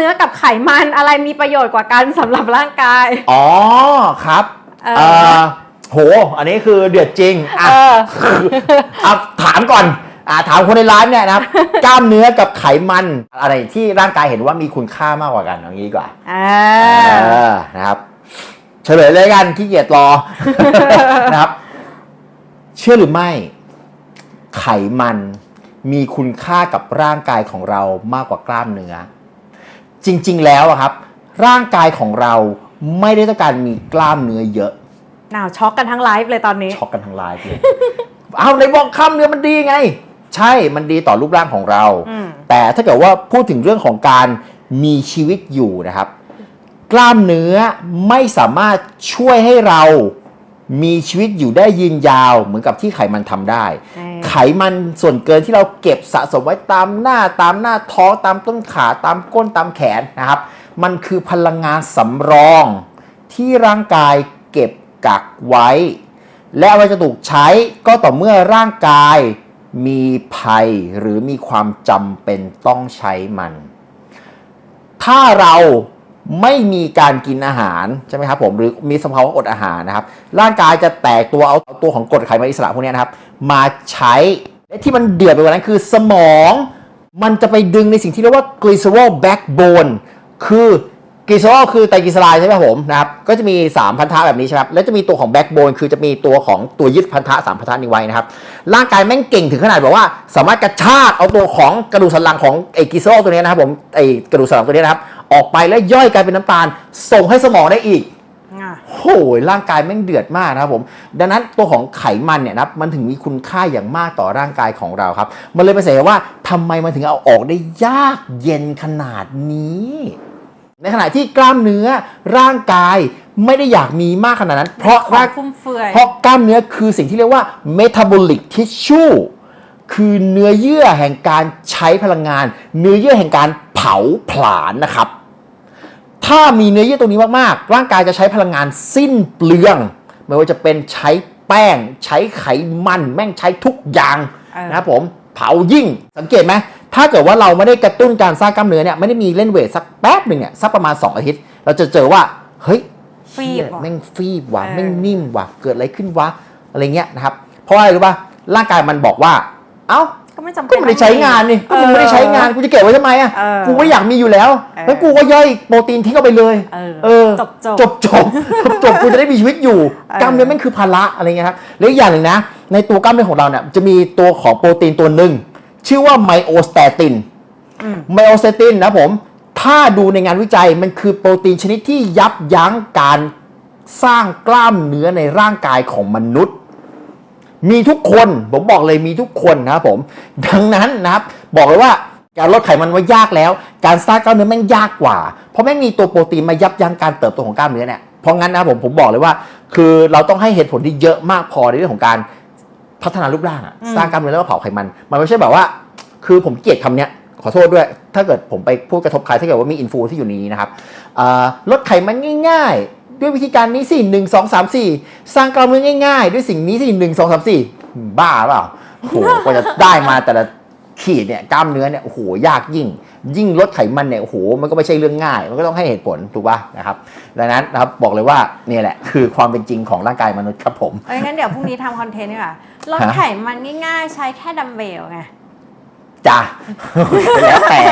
เนื้อกับไขมันอะไรมีประโยชน์กว่ากันสำหรับร่างกาย อ๋อครับเออ เอ่อโห อันนี้คือเดือดจริงอะ เออ เอาถามก่อนอ่าถามคนในร้านเนี่ยนะครับ กล้ามเนื้อกับไขมันอะไรที่ร่างกายเห็นว่ามีคุณค่ามากกว่ากันเอางี้ดีกว่าอ่าเออนะครับ เฉลยเลยกันขี้เกียจรอ นะครับ เชื่อหรือไม่ ไขมันมีคุณค่ากับร่างกายของเรามากกว่ากล้ามเนื้อ จริง ๆ แล้วอะครับ ร่างกายของเราไม่ได้ต้องการมีกล้ามเนื้อเยอะหนาวช็อกกันทั้งไลฟ์เลยตอนนี้ ช็อกกันทั้งไลฟ์เลย เอาในบอกคำเนื้อมันดีไง ใช่มันดีต่อรูปร่างของเรา อืม แต่ถ้าเกิดว่าพูดถึงเรื่องของการมีชีวิตอยู่นะครับ กล้ามเนื้อไม่สามารถช่วยให้เรามีชีวิตอยู่ได้ยืนยาวเหมือนกับที่ไขมันทำได้ใช่ ไขมันส่วนเกินที่เราเก็บสะสมไว้ตามหน้าตามหน้าท้องตามต้นขาตามก้นตามแขนนะครับ มันคือพลังงานสำรองที่ร่างกายเก็บกักไว้ และเอาไว้จะถูกใช้ก็ต่อเมื่อร่างกายมีภัยหรือมีความจำเป็นต้องใช้มัน ถ้าเรา ไม่มีการกินอาหารใช่ไหมครับผมหรือมีสภาวะอดอาหารนะครับ ร่างกายจะแตกตัวเอาตัวของกรดไขมันอิสระพวกนี้นะครับ มาใช้และที่มันเดือดไปกว่านั้นคือสมองมันจะไปดึงในสิ่งที่เรียกว่า glycerol backbone คือกลีเซอรอลคือไตรกลีเซอไรด์ใช่ไหมครับผมนะครับก็จะมี 3 พันธะแบบนี้ใช่ไหมครับแล้วจะมีตัวของแบ็กโบนคือจะมีตัวของตัวยึดพันธะสามพันธะนี้ไว้นะครับ ร่างกายแม่งเก่งถึงขนาดแบบว่า สามารถกระชากเอาตัวของกระดูกสันหลังของไอ้กลีเซอรอลตัวนี้นะครับผมไอ้กระดูกสันหลังตัวนี้นะครับ ออกไปแล้วย่อยกลายเป็นน้ำตาล ส่งให้สมองได้อีกอะโอ้ยร่างกายแม่งเดือดมากนะครับผม ดังนั้นตัวของไขมันเนี่ยนะครับมันถึงมีคุณค่าอย่างมากต่อร่างกายของเราครับ มันเลยไปเสียว่าทำไมมันถึงเอาออกได้ยากเย็นขนาดนี้ ในขณะที่กล้ามเนื้อร่างกายไม่ได้อยากมีมากขนาดนั้น เพราะควาร่ามงฟุ่มเฟือยเพราะกล้ามเนื้อคือสิ่งที่เรียกว่า metabolic tissue คือเนื้อเยื่อแห่งการใช้พลังงาน เนื้อเยื่อแห่งการเผาผลาญนะครับ ถ้ามีเนื้อเยื่อตรงนี้มากๆ ร่างกายจะใช้พลังงานสิ้นเปลือง ไม่ว่าจะเป็นใช้แป้ง ใช้ไขมัน แม่งใช้ทุกอย่างเออนะครับผมเผายิ่งสังเกตไหมถ้าเกิดว่าเราไม่ได้กระตุ้นการสร้างกล้ามเนื้อเนี่ยไม่ได้มีเล่นเวทสักแป๊บหนึ่งเนี่ยสักประมาณ 2 อาทิตย์ เราจะเจอว่าเฮ้ยฟีบเหี้ยว่ะแม่งฟีบว่ะเออแม่งนิ่มว่ะเกิดอะไรขึ้นวะอะไรเงี้ยนะครับเพราะว่าอะไรรู้ป่ะร่างกายมันบอกว่า เอ้า ก็ไม่จำเป็น ก็ไม่ได้ใช้งานนี่ก็มึงไม่ได้ใช้งานกูจะเก็บไว้ทำไมอะเออกูไม่อยากมีอยู่แล้วเออแล้วกูก็ย่อยโปรตีนทิ้งเข้าไปเลย เออเออจบจบ จบจบจบจบกูจะได้มีชีวิตอยู่ เออ กล้ามเนื้อแม่งคือภาระอะไรเงี้ยครับและอีกอย่างหนึ่งนะ ในตัวกล้ามเนื้อของเราเนี่ยจะมีตัวของโปรตีนตัวหนึ่งชื่อว่าไมโอสเตตินอืม ไมโอสเตตินนะผม ถ้าดูในงานวิจัยมันคือโปรตีนชนิดที่ยับยั้งการสร้างกล้ามเนื้อในร่างกายของมนุษย์ มีทุกคนผมบอกเลยมีทุกคนนะครับผม ดังนั้นนะครับ บอกเลยว่าการลดไขมันว่ายากแล้ว การสร้างกล้ามเนื้อแม่งยากกว่า เพราะแม่งมีตัวโปรตีนมายับยั้งการเติบโตของกล้ามเนื้อเนี่ยเพราะงั้นนะครับผมผมบอกเลยว่า คือเราต้องให้เหตุผลที่เยอะมากพอในเรื่องของการพัฒนารูปร่างอะอืมสร้างกล้ามเนื้อแล้วก็เผาไขมัน มันไม่ใช่แบบว่า คือผมเกลียดคำเนี้ยขอโทษด้วย ถ้าเกิดผมไปพูดกระทบใครถ้าเกิดว่ามีอินฟูที่อยู่ในนี้นะครับอ่าลดไขมันง่าย ๆ ด้วยวิธีการนี้สิหนึ่งสองสามสี่สร้างกล้ามเนื้อง่ายๆ ด้วยสิ่งนี้สิหนึ่งสองสามสี่บ้าเปล่าโอ้โหกว่าจะได้มาแต่ละขีดเนี่ยกล้ามเนื้อเนี่ยโอ้โหยากยิ่ง ยิ่งลดไขมันเนี่ยโอ้โหมันก็ไม่ใช่เรื่องง่าย มันก็ต้องให้เหตุผลถูกป่ะนะครับดังนั้นนะครับบอกเลยว่าเนี่ยแหละคือความเป็นจริงของร่างกายมนุษย์ครับผมเอ้ยงั้นเดี๋ยวพรุ่งนี้ทำคอนเทนต์ดีกว่าลดฮะไขมันง่ายๆ ใช้แค่ดัมเบลไงจ้ะแล้วแต่